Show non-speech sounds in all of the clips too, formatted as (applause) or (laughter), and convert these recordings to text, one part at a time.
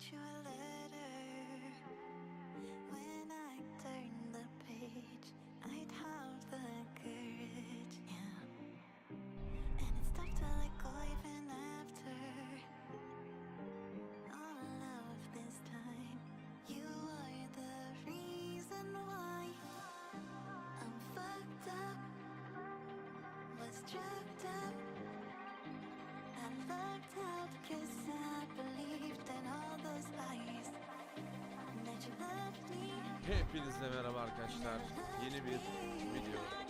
You a letter. When I turn the page, I'd have the courage. And it's tough to let go even after all of this time. You are the reason why I'm fucked up, was drugged up, I locked up, cause Hepinize merhaba arkadaşlar. Yeni bir video.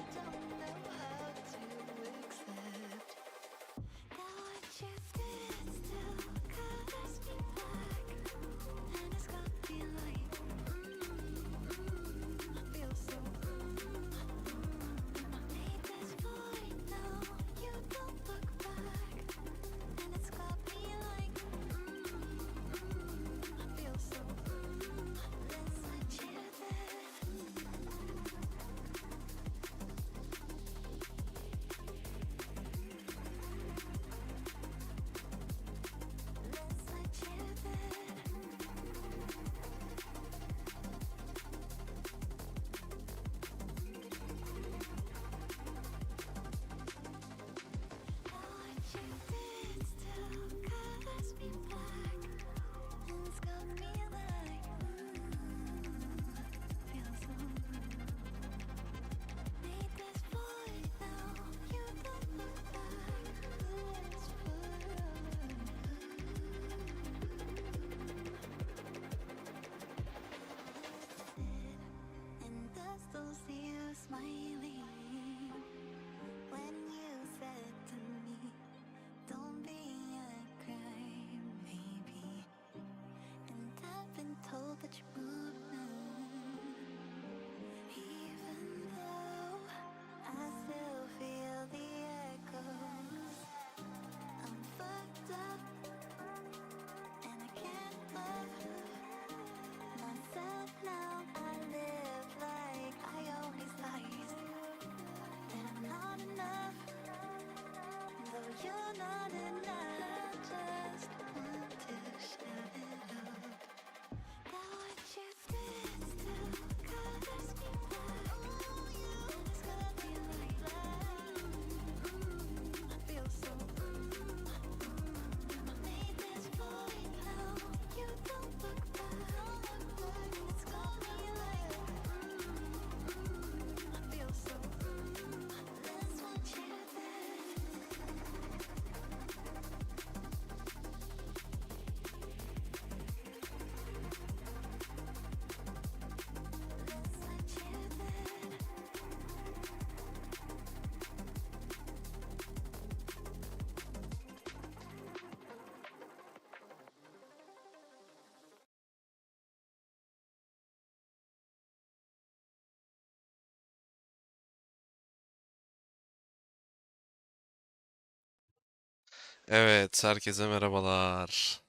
Evet, herkese merhabalar.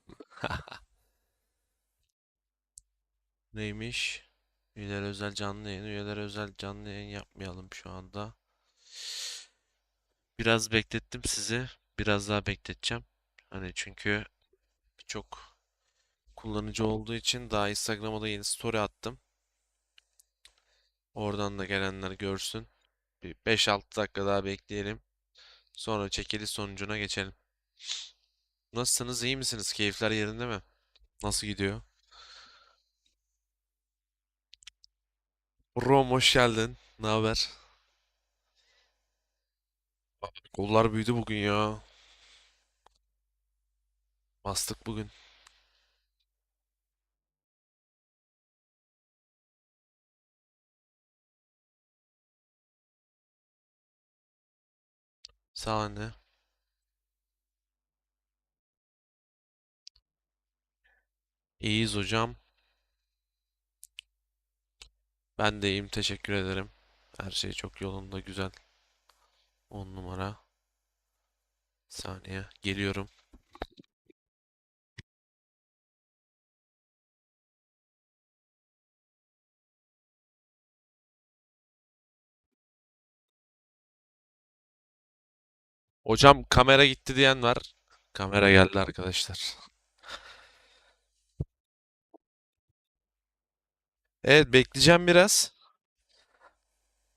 (laughs) Neymiş? Üyeler özel canlı yayın. Üyeler özel canlı yayın yapmayalım şu anda. Biraz beklettim sizi. Biraz daha bekleteceğim. Hani çünkü birçok kullanıcı olduğu için daha Instagram'a da yeni story attım. Oradan da gelenler görsün. Bir 5-6 dakika daha bekleyelim. Sonra çekiliş sonucuna geçelim. Nasılsınız? iyi misiniz? Keyifler yerinde mi? Nasıl gidiyor? Rom hoş geldin. Ne haber? Kollar büyüdü bugün ya. Bastık bugün. Sağ anne. İyiyiz hocam. Ben de iyiyim. Teşekkür ederim. Her şey çok yolunda. Güzel. 10 numara. Saniye. Geliyorum. Hocam kamera gitti diyen var. Kamera geldi arkadaşlar. Evet bekleyeceğim biraz.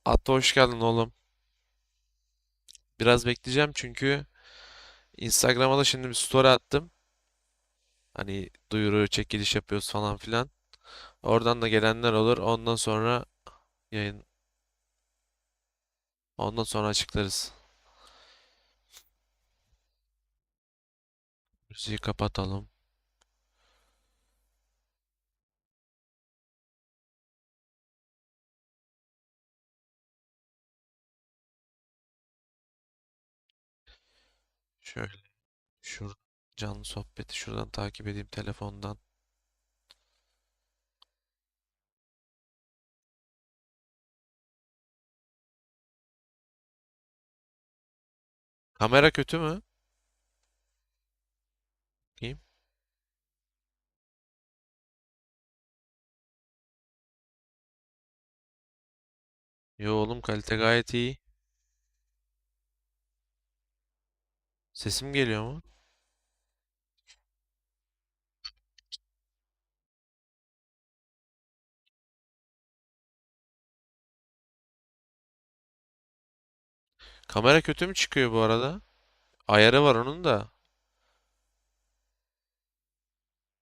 Atta hoş geldin oğlum. Biraz bekleyeceğim çünkü Instagram'a da şimdi bir story attım. Hani duyuru çekiliş yapıyoruz falan filan. Oradan da gelenler olur. Ondan sonra yayın Ondan sonra açıklarız. Müziği kapatalım. Şöyle şur canlı sohbeti şuradan takip edeyim telefondan. Kamera kötü mü? Bakayım. Yo oğlum kalite gayet iyi. Sesim geliyor mu? Kamera kötü mü çıkıyor bu arada? Ayarı var onun da.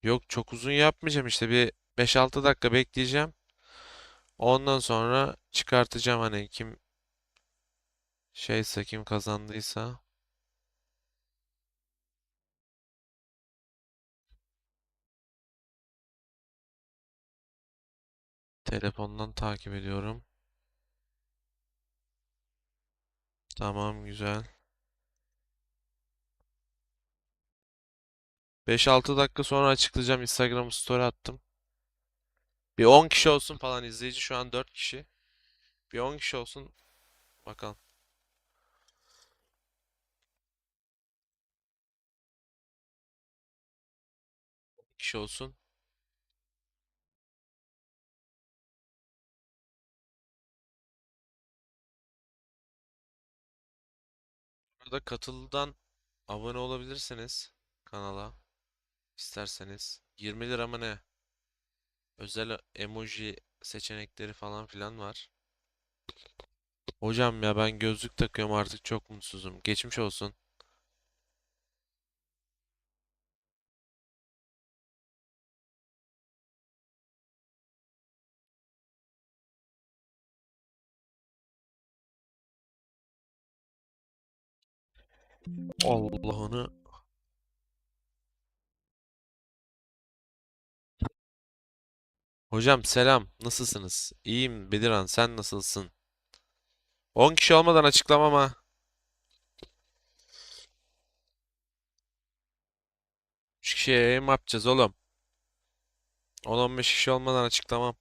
Yok çok uzun yapmayacağım işte bir 5-6 dakika bekleyeceğim. Ondan sonra çıkartacağım hani kim şeyse kim kazandıysa. Telefondan takip ediyorum. Tamam güzel. 5-6 dakika sonra açıklayacağım. Instagram story attım. Bir 10 kişi olsun falan izleyici şu an 4 kişi. Bir 10 kişi olsun bakalım. kişi olsun. Burada katıldan abone olabilirsiniz kanala isterseniz. 20 lira mı ne? Özel emoji seçenekleri falan filan var. Hocam ya ben gözlük takıyorum artık çok mutsuzum. Geçmiş olsun. Allah'ını. Hocam selam. Nasılsınız? İyiyim Bediran sen nasılsın? 10 kişi olmadan açıklamam ha. 3 kişiye mı yapacağız oğlum? 10-15 kişi olmadan açıklamam.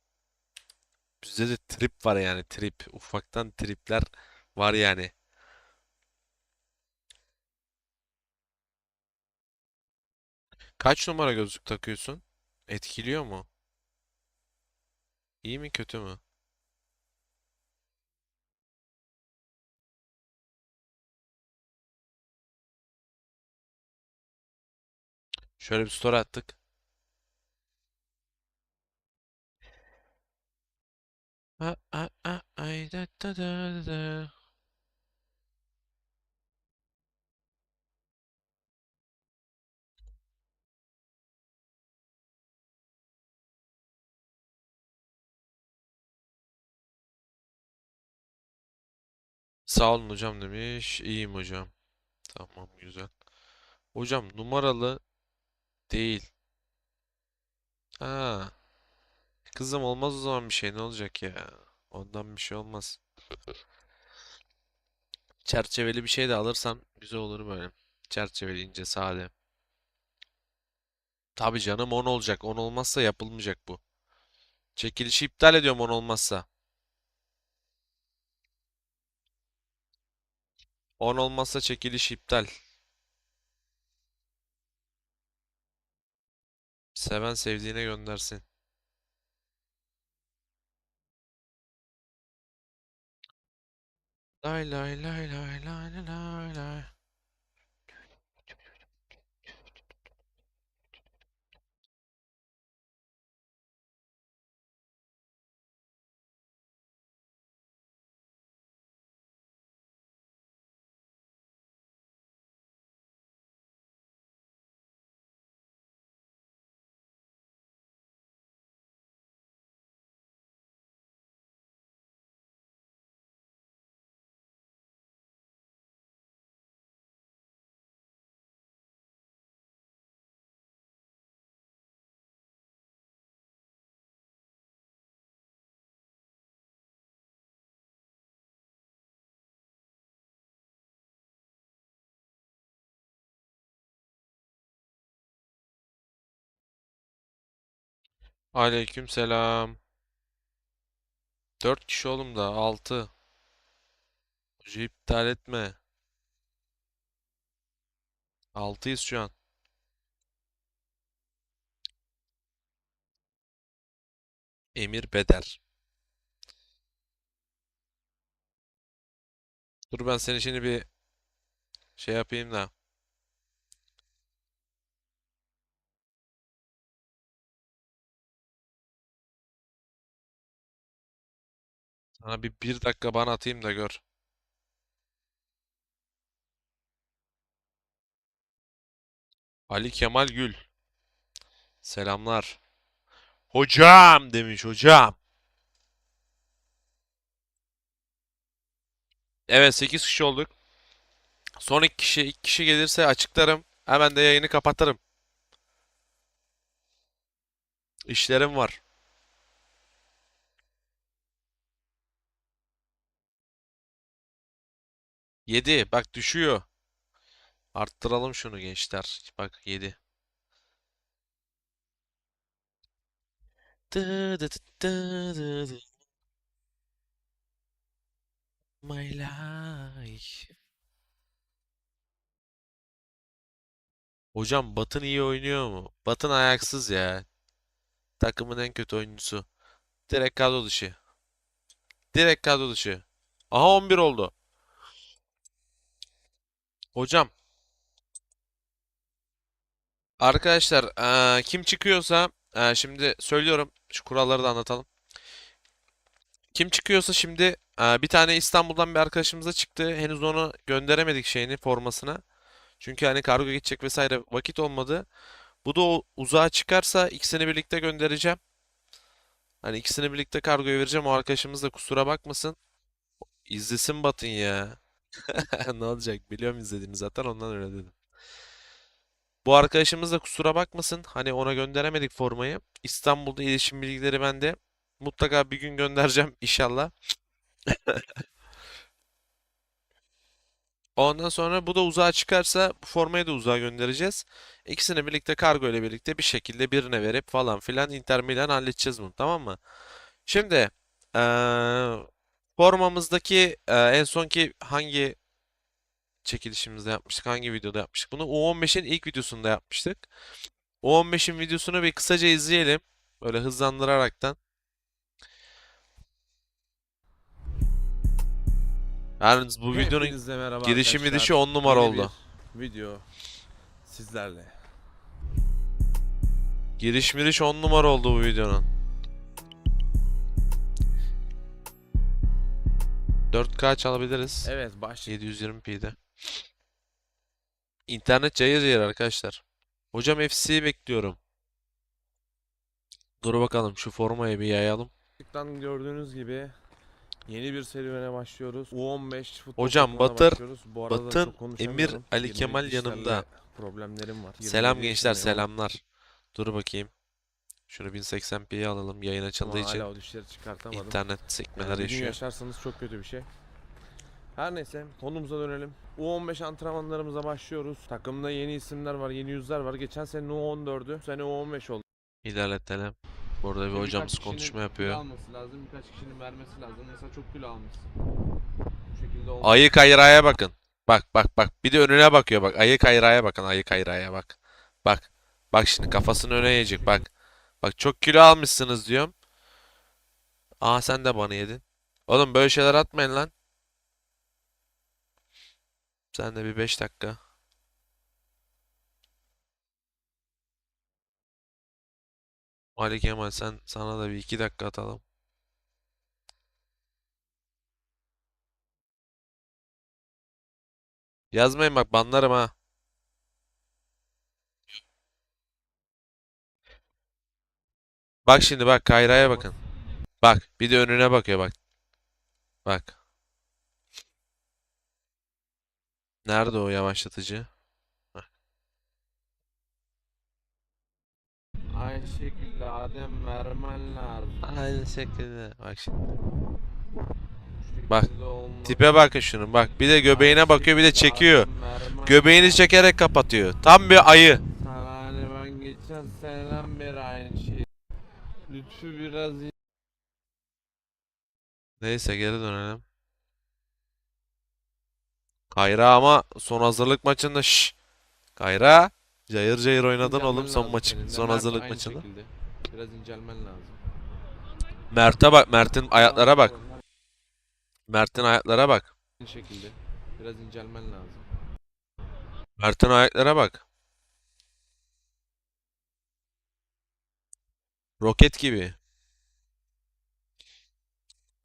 Bizde de trip var yani trip. Ufaktan tripler var yani. Kaç numara gözlük takıyorsun? Etkiliyor mu? İyi mi kötü mü? Şöyle bir story attık. A, a, a, ay, da, da, da, da. Sağ olun hocam demiş. İyiyim hocam. Tamam güzel. Hocam numaralı değil. Ha, kızım olmaz o zaman bir şey ne olacak ya? Ondan bir şey olmaz. Çerçeveli bir şey de alırsam güzel olur böyle. Çerçeveli ince sade. Tabii canım 10 olacak. 10 olmazsa yapılmayacak bu. Çekilişi iptal ediyorum 10 olmazsa. 10 olmazsa çekiliş iptal. Seven sevdiğine göndersin. Lay lay lay lay lay lay lay. Aleyküm selam. 4 kişi oğlum da 6. Hoca iptal etme. 6'yız şu an. Emir Beder. Dur ben seni şimdi bir şey yapayım da. Sana bir bir dakika bana atayım da gör. Ali Kemal Gül. Selamlar. Hocam demiş hocam. Evet 8 kişi olduk. Son 2 kişi 2 kişi gelirse açıklarım. Hemen de yayını kapatırım. İşlerim var. 7 bak düşüyor. Arttıralım şunu gençler. Bak 7. My life. Hocam Batın iyi oynuyor mu? Batın ayaksız ya. Takımın en kötü oyuncusu. Direkt kadro dışı. Direkt kadro dışı. Aha 11 oldu. Hocam arkadaşlar eee, kim çıkıyorsa eee, şimdi söylüyorum şu kuralları da anlatalım. Kim çıkıyorsa şimdi eee, bir tane İstanbul'dan bir arkadaşımıza çıktı. Henüz onu gönderemedik şeyini formasına. Çünkü hani kargo geçecek vesaire vakit olmadı. Bu da uzağa çıkarsa ikisini birlikte göndereceğim. Hani ikisini birlikte kargoya vereceğim. O arkadaşımız da kusura bakmasın. İzlesin Batın ya. (laughs) Ne olacak? Biliyorum izlediğini zaten ondan öyle dedim. Bu arkadaşımız da kusura bakmasın. Hani ona gönderemedik formayı. İstanbul'da iletişim bilgileri bende. Mutlaka bir gün göndereceğim inşallah. (laughs) Ondan sonra bu da uzağa çıkarsa bu formayı da uzağa göndereceğiz. İkisini birlikte kargo ile birlikte bir şekilde birine verip falan filan Inter Milan halledeceğiz bunu tamam mı? Şimdi eee, formamızdaki eee, en sonki hangi çekilişimizde yapmıştık? Hangi videoda yapmıştık? Bunu U15'in ilk videosunda yapmıştık. U15'in videosunu bir kısaca izleyelim. Böyle hızlandıraraktan. Yalnız bu videonun arkadaşlar. dışı 10 numara Yeni oldu. video sizlerle. Giriş miriş 10 numara oldu bu videonun. 4K çalabiliriz. Evet başlık 720p'de. İnternet cayır cayır arkadaşlar. Hocam FC'yi bekliyorum. Dur bakalım şu formayı bir yayalım. Başlıktan gördüğünüz gibi yeni bir serüvene başlıyoruz. U15 futbol Hocam, Batır, başlıyoruz. Bu arada Batın, Emir. Ali 21 Kemal yanımda. Problemlerim var. Selam 21 gençler selamlar. Dur bakayım. Şunu 1080p'ye alalım yayın Ama açıldığı için. hala o dişleri çıkartamadım. İnternet Yani sekmeler bir gün yaşıyor. yaşarsanız çok kötü bir şey. Her neyse konumuza dönelim. U15 antrenmanlarımıza başlıyoruz. Takımda yeni isimler var, yeni yüzler var. Geçen sene U14'ü, bu sene U15 oldu. İlerletelim. Burada bir Birkaç hocamız kişinin konuşma kilo yapıyor. alması lazım, birkaç kişinin vermesi lazım. Mesela çok kilo almışsın. Bu şekilde olmaz. Ayı kayraya bakın. Bak bak bak. Bir de önüne bakıyor bak. Ayı kayraya bakın. Ayı kayraya bak. Bak. Bak şimdi kafasını öne yiyecek bak. Bak çok kilo almışsınız diyorum. Aa sen de bana yedin. Oğlum böyle şeyler atmayın lan. Sen de bir 5 dakika. Ali Kemal sen sana da bir 2 dakika atalım. Yazmayın bak banlarım ha. Bak şimdi bak Kayra'ya bakın. Bak bir de önüne bakıyor bak. Bak. Nerede o yavaşlatıcı? Aynı şekilde Adem vermen lazım. Aynı şekilde. Bak şimdi. Bak. Tipe bakın şunun. Bak bir de göbeğine bakıyor bir de çekiyor. Göbeğini çekerek kapatıyor. Tam bir ayı. Sana hani ben geçen seneden beri aynı şeyi Şu biraz Neyse geri dönelim. Kayra ama son hazırlık maçında şş. Kayra cayır cayır oynadın incelmen oğlum son lazım maçı senin de. son Mert hazırlık maçında. şekilde. Biraz incelmen lazım. Mert'e bak Mert'in ayaklara bak. Mert'in ayaklara bak. Aynı şekilde. Biraz incelmen lazım. Mert'in ayaklara bak. Roket gibi.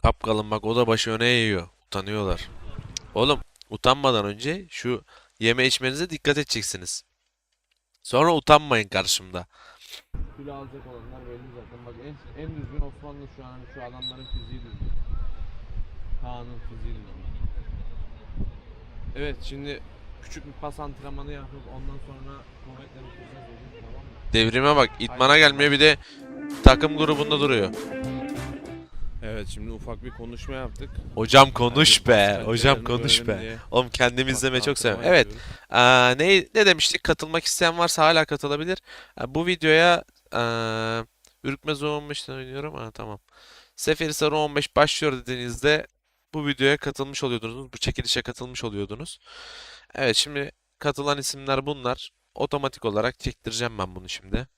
Kapkalın bak o da başı öne eğiyor. Utanıyorlar. Oğlum utanmadan önce şu yeme içmenize dikkat edeceksiniz. Sonra utanmayın karşımda. Kilo alacak olanlar belli zaten. Bak en, en düzgün Osmanlı şu an şu adamların fiziği düzgün. Kaan'ın fiziği düzgün. Evet şimdi küçük bir pas antrenmanı yapıp ondan sonra kuvvetleri kuracağız tamam mı? Devrime bak. İtmana gelmiyor bir de takım grubunda duruyor. Evet şimdi ufak bir konuşma yaptık. Hocam konuş be. Hani Hocam konuş be. diye Oğlum kendimi izlemeyi çok seviyorum. Evet. Aa, ne, ne demiştik? Katılmak isteyen varsa hala katılabilir. Ha, bu videoya aa, Ürkmez 15'ten oynuyorum. Ha, tamam. Seferihisar 15 başlıyor dediğinizde bu videoya katılmış oluyordunuz. Bu çekilişe katılmış oluyordunuz. Evet şimdi katılan isimler bunlar. Otomatik olarak çektireceğim ben bunu şimdi.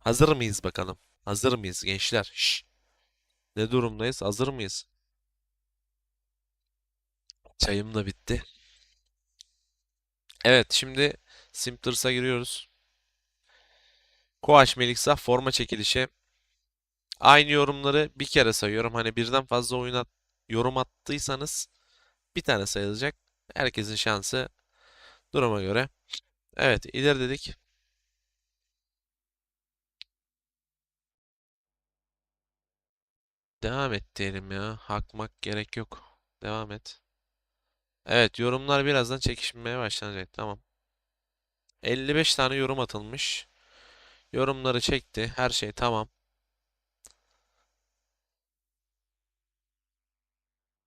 Hazır mıyız bakalım? Hazır mıyız gençler? Şş. Ne durumdayız? Hazır mıyız? Çayım da bitti. Evet şimdi Simters'a giriyoruz. Koaş Meliksa forma çekilişi. Aynı yorumları bir kere sayıyorum. Hani birden fazla oyun yorum attıysanız bir tane sayılacak. Herkesin şansı duruma göre. Evet ileri dedik. Devam et diyelim ya. Hakmak gerek yok. Devam et. Evet yorumlar birazdan çekişmeye başlanacak. Tamam. 55 tane yorum atılmış. Yorumları çekti. Her şey tamam.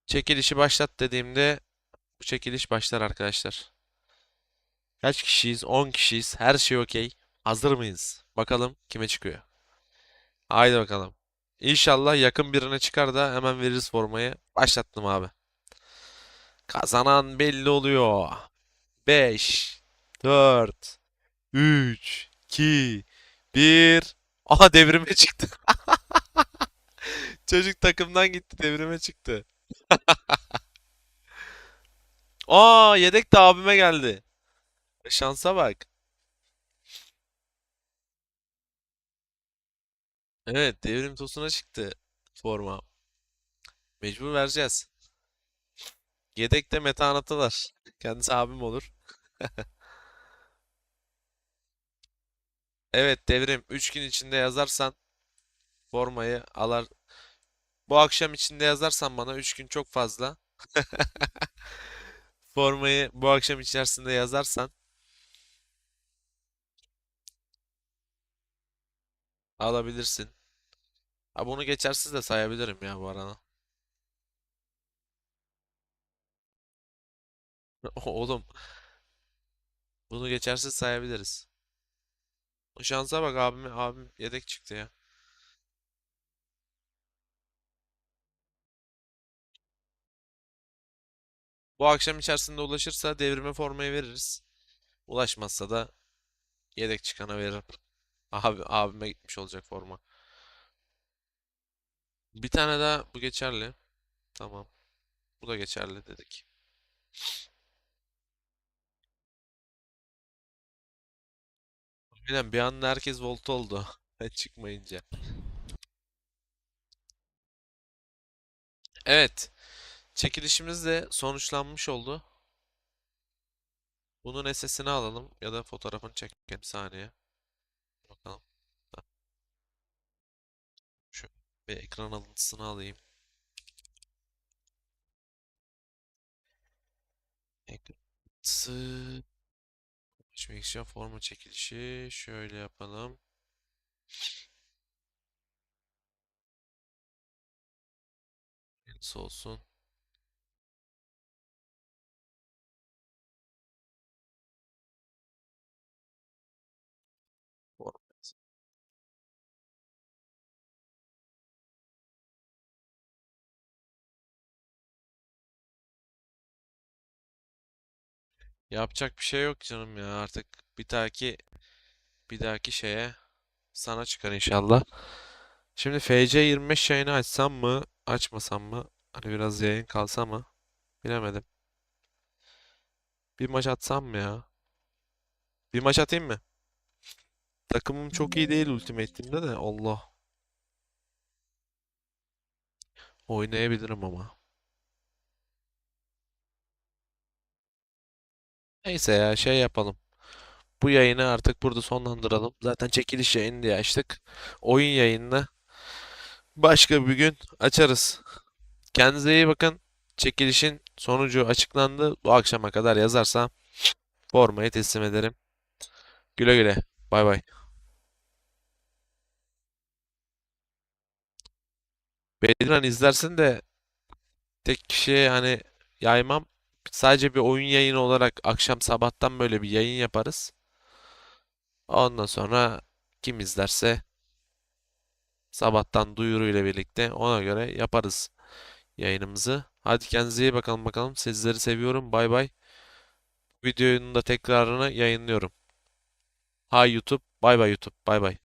Çekilişi başlat dediğimde bu çekiliş başlar arkadaşlar. Kaç kişiyiz? 10 kişiyiz. Her şey okey. Hazır mıyız? Bakalım kime çıkıyor. Haydi bakalım. İnşallah yakın birine çıkar da hemen veririz formayı. Başlattım abi. Kazanan belli oluyor. 5 4 3 2 1 Aha devrime çıktı. (laughs) Çocuk takımdan gitti devrime çıktı. (laughs) Aa yedek de abime geldi. Şansa bak. Evet devrim tosuna çıktı forma. Mecbur vereceğiz. Yedek de Mete Anatalar. Kendisi abim olur. (laughs) Evet devrim 3 gün içinde yazarsan formayı alar. Bu akşam içinde yazarsan bana 3 gün çok fazla. (laughs) Formayı bu akşam içerisinde yazarsan alabilirsin. Ha bunu geçersiz de sayabilirim ya bu arada. (laughs) Oğlum bunu geçersiz sayabiliriz. Şansa bak abim abim yedek çıktı ya. Bu akşam içerisinde ulaşırsa devrime formayı veririz. Ulaşmazsa da yedek çıkana veririm. Abi abime gitmiş olacak forma. Bir tane daha bu geçerli. Tamam. Bu da geçerli dedik. Aynen bir anda herkes volt oldu. (laughs) Ben çıkmayınca. Evet. Çekilişimiz de sonuçlanmış oldu. Bunun SS'ini alalım ya da fotoğrafını çekelim bir saniye. Bakalım. Ha, Bir ekran alıntısını alayım. Ekran alıntısı. İçin forma çekilişi. Şöyle yapalım. Yenisi olsun. Yapacak bir şey yok canım ya artık bir dahaki bir dahaki şeye sana çıkar inşallah. Şimdi FC25 yayını açsam mı açmasam mı? Hani biraz yayın kalsa mı? Bilemedim. Bir maç atsam mı ya? Bir maç atayım mı? Takımım çok iyi değil Ultimate Team'de de Allah. Oynayabilirim ama. Neyse ya şey yapalım. Bu yayını artık burada sonlandıralım. Zaten çekiliş yayını diye açtık. Oyun yayınını başka bir gün açarız. Kendinize iyi bakın. Çekilişin sonucu açıklandı. Bu akşama kadar yazarsam formayı teslim ederim. Güle güle. Bay bay. Bedirhan izlersin de tek kişiye hani yaymam. Sadece bir oyun yayını olarak akşam sabahtan böyle bir yayın yaparız. Ondan sonra kim izlerse sabahtan duyuruyla birlikte ona göre yaparız yayınımızı. Hadi kendinize iyi bakalım bakalım. Sizleri seviyorum. Bay bay. Videonun da tekrarını yayınlıyorum. Hay YouTube. Bay bay YouTube. Bay bay.